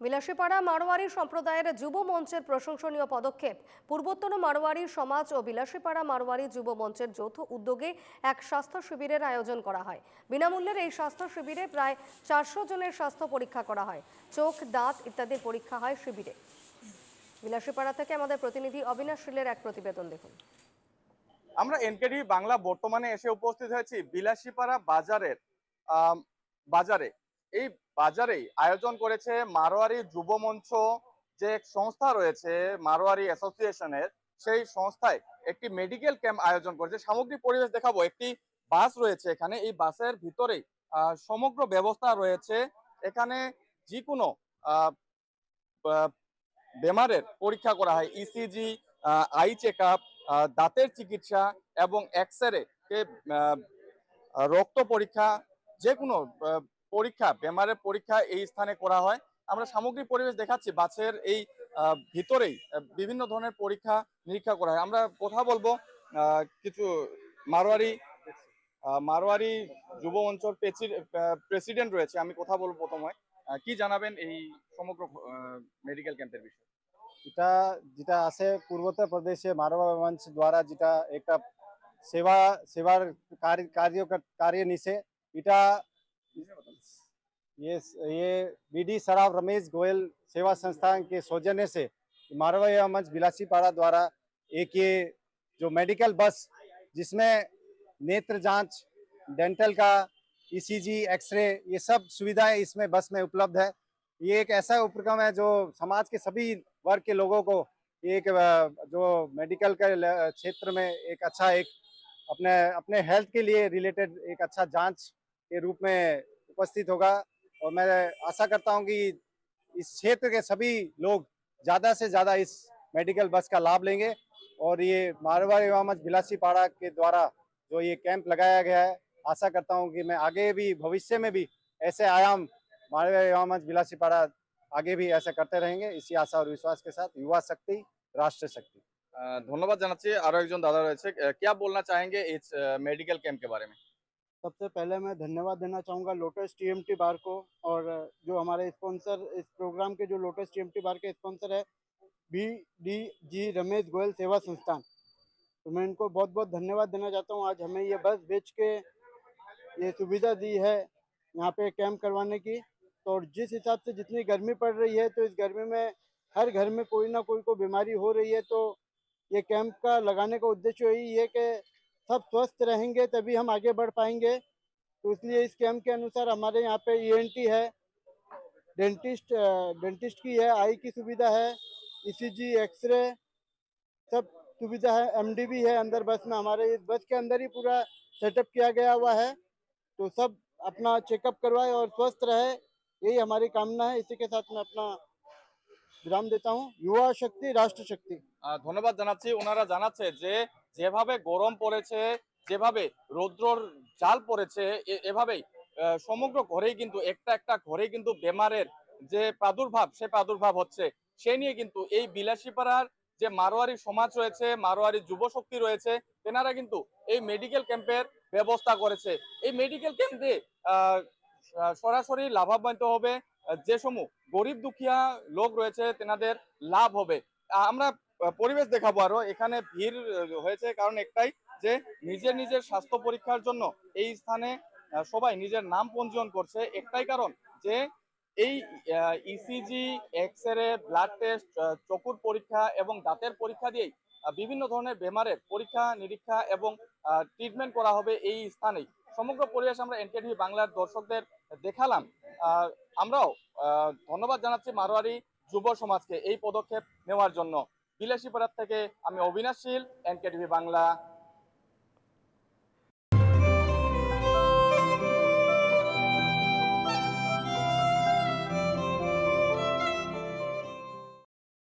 বিলাসীপাড়া মারোয়ারি সম্প্রদায়ের যুব মঞ্চের প্রশংসনীয় পদক্ষেপ। পূর্বোত্তর মারোয়ারি সমাজ ও বিলাসীপাড়া মারোয়ারি যুব মঞ্চের যৌথ উদ্যোগে এক স্বাস্থ্য শিবিরের আয়োজন করা হয়। বিনামূল্যের এই স্বাস্থ্য শিবিরে প্রায় চারশো জনের স্বাস্থ্য পরীক্ষা করা হয়। চোখ, দাঁত ইত্যাদির পরীক্ষা হয় শিবিরে। বিলাসীপাড়া থেকে আমাদের প্রতিনিধি অবিনাশ শীলের এক প্রতিবেদন দেখুন। আমরা এনকেডি বাংলা বর্তমানে এসে উপস্থিত হয়েছি বিলাসীপাড়া বাজারের বাজারে। এই বাজারেই আয়োজন করেছে মারোয়ারি যুব মঞ্চ যে সংস্থা রয়েছে, মারোয়ারি অ্যাসোসিয়েশনের সেই সংস্থায় একটি মেডিকেল ক্যাম্প আয়োজন করেছে। সামগ্রিক পরিবেশ দেখাবো, একটি বাস রয়েছে এখানে। এই বাসের ভিতরেই সমগ্র ব্যবস্থা রয়েছে। এখানে যে কোনো বেমারের পরীক্ষা করা হয়। ইসিজি আই চেক দাঁতের চিকিৎসা এবং এক্স রে রক্ত পরীক্ষা যে কোনো পরীক্ষা, বেমারের পরীক্ষা এই স্থানে করা হয়। আমরা সামগ্রিক পরিবেশ দেখাচ্ছি, বাসের এই ভিতরেই বিভিন্ন ধরনের পরীক্ষা, নিরীক্ষা করা হয়। আমরা কথা বলব কিছু মারোয়ারি মারোয়ারি যুব অঞ্চল প্রেসিডেন্ট রয়েছে, আমি কথা বলব প্রথমে। কি জানাবেন এই সমগ্র মেডিকেল ক্যাম্পের বিষয়ে? এটা যেটা আছে পূর্বোত্তর প্রদেশে মারোয়াঞ্চ দ্বারা যেটা একটা সেবা, সেবার কার্য কার্য নিছে, এটা ये ये बीडी सराफ रमेश गोयल सेवा संस्थान के सौजन्य से मारवा मंच बिलासीपाड़ा द्वारा एक ये जो मेडिकल बस जिसमें नेत्र जाँच, डेंटल का ईसीजी एक्सरे ये सब सुविधाएँ इसमें बस में उपलब्ध है। ये एक ऐसा उपक्रम है जो समाज के सभी वर्ग के लोगों को एक जो मेडिकल के क्षेत्र में एक अच्छा एक अपने अपने हेल्थ के लिए रिलेटेड एक अच्छा जाँच के रूप में उपस्थित होगा। और मैं आशा करता हूं कि इस क्षेत्र के सभी लोग ज़्यादा से ज़्यादा इस मेडिकल बस का लाभ लेंगे और ये मारवाड़ एवं बिलासी पाड़ा के द्वारा जो ये कैंप लगाया गया है आशा करता हूं कि मैं आगे भी भविष्य में भी ऐसे आयाम मारवाड़ एवं बिलासी पाड़ा आगे भी ऐसा करते रहेंगे इसी आशा और विश्वास के साथ युवा शक्ति राष्ट्र शक्ति আহ, ধন্যবাদ জানাচ্ছি আরো একজন দাদা রয়েছে আহ, क्या बोलना चाहेंगे इस मेडिकल कैंप के बारे में सबसे पहले मैं धन्यवाद देना चाहूँगा लोटस टीएमटी बार को और जो हमारे स्पॉन्सर इस प्रोग्राम के जो लोटस टीएमटी बार के स्पॉन्सर है B D G Ramesh Goyal Seva Sansthan. तो मैं इनको बहुत बहुत धन्यवाद देना चाहता हूँ। आज हमें ये बस बेच के ये सुविधा दी है यहाँ पे कैंप करवाने की। तो और जिस हिसाब से जितनी गर्मी पड़ रही है तो इस गर्मी में हर घर में कोई ना कोई को बीमारी हो रही है। तो ये कैंप का लगाने का उद्देश्य यही है कि सब स्वस्थ रहेंगे तभी हम आगे बढ़ पाएंगे तो इसलिए इस कैंप के अनुसार हमारे यहाँ पे ईएनटी है डेंटिस्ट डेंटिस्ट की है आई की सुविधा है ईसीजी एक्सरे सब सुविधा है एमडी भी है अंदर बस में हमारे इस बस के अंदर ही पूरा सेटअप किया गया हुआ है तो सब अपना चेकअप करवाए और स्वस्थ रहे यही हमारी कामना है इसी के साथ मैं अपना विराम देता हूँ युवा शक्ति राष्ट्र शक्ति আহ, ধন্যবাদ জানাচ্ছি ওনারা জানাচ্ছে যে যেভাবে গরম পড়েছে, যেভাবে রৌদ্রর জাল পড়েছে এভাবেই সমগ্র ঘরেই কিন্তু একটা একটা ঘরেই কিন্তু বেমারের যে প্রাদুর্ভাব, সে প্রাদুর্ভাব হচ্ছে। সে নিয়ে কিন্তু এই বিলাসীপাড়ার যে মারোয়ারি সমাজ রয়েছে, মারোয়ারি যুব শক্তি রয়েছে, তেনারা কিন্তু এই মেডিকেল ক্যাম্পের ব্যবস্থা করেছে। এই মেডিকেল ক্যাম্পে সরাসরি লাভান্বিত হবে যে সমূহ গরিব দুঃখিয়া লোক রয়েছে, তেনাদের লাভ হবে। আমরা পরিবেশ দেখাবো আরও। এখানে ভিড় হয়েছে কারণ একটাই যে নিজের নিজের স্বাস্থ্য পরীক্ষার জন্য এই স্থানে সবাই নিজের নাম পঞ্জীয়ন করছে। একটাই কারণ যে এই ECG X ray blood test চকুর পরীক্ষা এবং দাঁতের পরীক্ষা দিয়েই বিভিন্ন ধরনের বেমারের পরীক্ষা, নিরীক্ষা এবং ট্রিটমেন্ট করা হবে এই স্থানেই। সমগ্র পরিবেশ আমরা এনকেটিভি বাংলার দর্শকদের দেখালাম। আমরাও ধন্যবাদ জানাচ্ছি মারোয়ারি যুব সমাজকে এই পদক্ষেপ নেওয়ার জন্য। বিলাসীপাড়ার থেকে আমি অবিনাশশীল এনকেটিভি বাংলা।